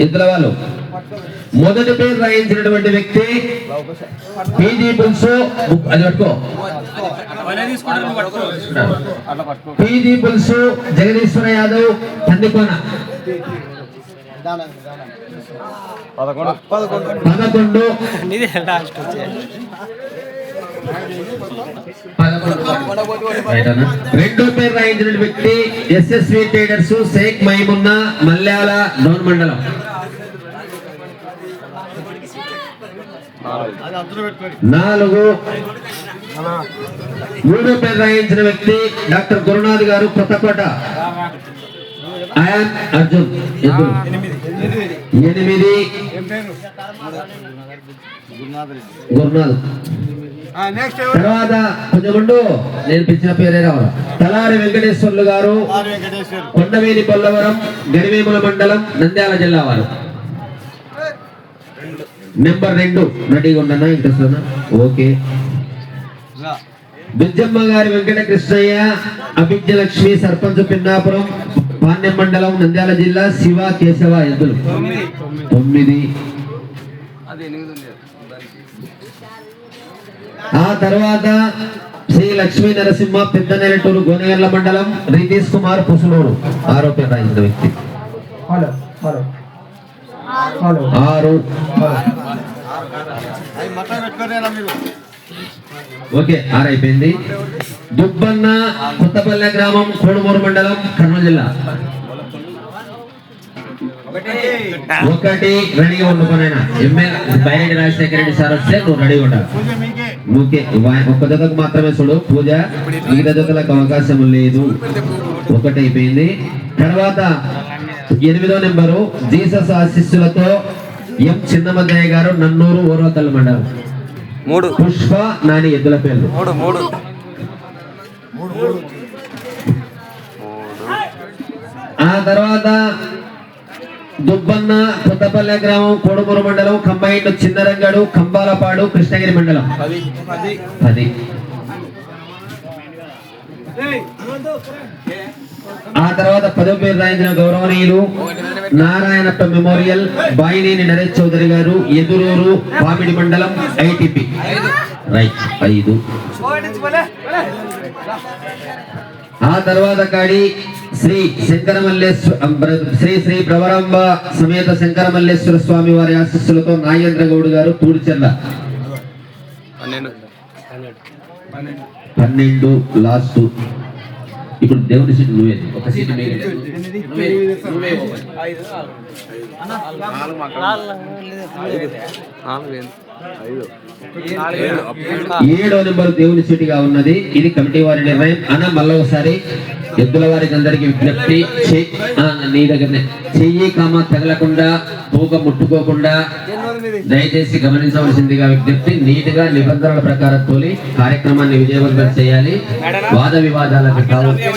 ఇద్దరు వాళ్ళు. మొదటి పేరు రాయించినటువంటి వ్యక్తి పీజీ పులుసు. అది పట్టుకో. పీజీ పులుసు జగదీశ్వర యాదవ్ తండ్రికోన పదకొండు. రెండో పేరు రాయించిన ఎస్ఎస్వి ట్రేడర్స్ షేక్ మైమున్నా మల్యాల డోన్ మండలం. నాలుగు. మూడో పేరు రాయించిన వ్యక్తి డాక్టర్ గురునాథ్ గారు కొత్తకోట. అయాన్ అర్జున్. ఎనిమిది. గురునాథ్. తర్వాత కొంచెం నేను పిలిచిన పేరే రావాలి? తలారి వెంకటేశ్వర్లు గారు కొండవేలి కొల్లవరం గడివేముల మండలం నంద్యాల జిల్లా వారు. నెంబర్ రెండు రెడీగా ఉండనా ఇంట్రెస్ట్ ఓకే. బిజ్జమ్మ గారి వెంకట కృష్ణయ్య అభిజ్ఞ లక్ష్మి సర్పంచ్ పిన్నాపురం పాణ్యం మండలం నంద్యాల జిల్లా శివ కేశవ ఎద్దులు. తొమ్మిది. ఆ తర్వాత శ్రీ లక్ష్మీ నరసింహ పెద్ద నెలటూరు గోనెగండ్ల మండలం రితీష్ కుమార్ పుసులూరు. ఆరోగ్య రాయించిన వ్యక్తి. ఆరు. ఓకే ఆరు అయిపోయింది. దుబ్బన్న కొత్తపల్లె గ్రామం కోడుమూరు మండలం కర్నూలు జిల్లా. ఒకటి. రెడీగా ఉండుకోనైనా ఎమ్మెల్యే బైరెడ్డి రాజశేఖర రెడ్డి సార్ వస్తే నువ్వు రెడీగా ఉండాలి ఓకే ఒక్క జతకు మాత్రమే చూడు పూజ. మిగతా జతలకు అవకాశం లేదు. ఒకటి అయిపోయింది. తర్వాత ఎనిమిదో నెంబరు జీసస్ ఆశీస్సులతో ఎం చిన్నమద్దయ్య గారు నన్నూరు ఓరోకల్ మండలం. మూడు. పుష్ప నాని ఎద్దుల పేర్లు. మూడు మూడు. ఆ తర్వాత దుబ్బన్న కొత్తపల్లె గ్రామం కోడుమూరు మండలం కంబైండ్ చిన్నరంగడు కంబాలపాడు కృష్ణగిరి మండలం. పది. ఆ తర్వాత పదో పేరు రాయించిన గౌరవనీయులు నారాయణప్ప మెమోరియల్ బాయినేని నరేష్ చౌదరి గారు ఎదురూరు పామిడి మండలం ఐటిపి. రైట్ ఐదు. ఆ తర్వాత కాడి శ్రీ శంకరమల్లేశ్వర శ్రీ శ్రీ ప్రవరంబ సమేత శంకరమల్లేశ్వర స్వామి వారి ఆశీస్సులతో నాగేంద్ర గౌడ్ గారు తూడిచెల్ల పన్నెండు. పన్నెండు లాస్ట్. ఇప్పుడు దేవుడి సీట్ నువ్వే ఒక సీట్. నువ్వే ఏడవ ఏడో నెంబర్ దేవుని సీటుగా ఉన్నది. ఇది కమిటీ వారి నిర్ణయం. అన్న మళ్ళీ ఒకసారి ఎద్దుల వారికి అందరికి విజ్ఞప్తి నీ దగ్గరనే. చెయ్యి కామ తగలకుండా తూక ముట్టుకోకుండా దయచేసి గమనించవలసిందిగా విజ్ఞప్తి. నీట్గా నిబంధనల ప్రకారం తోలి కార్యక్రమాన్ని విజయవంతం చేయాలి. వాద వివాదాలకు కావచ్చు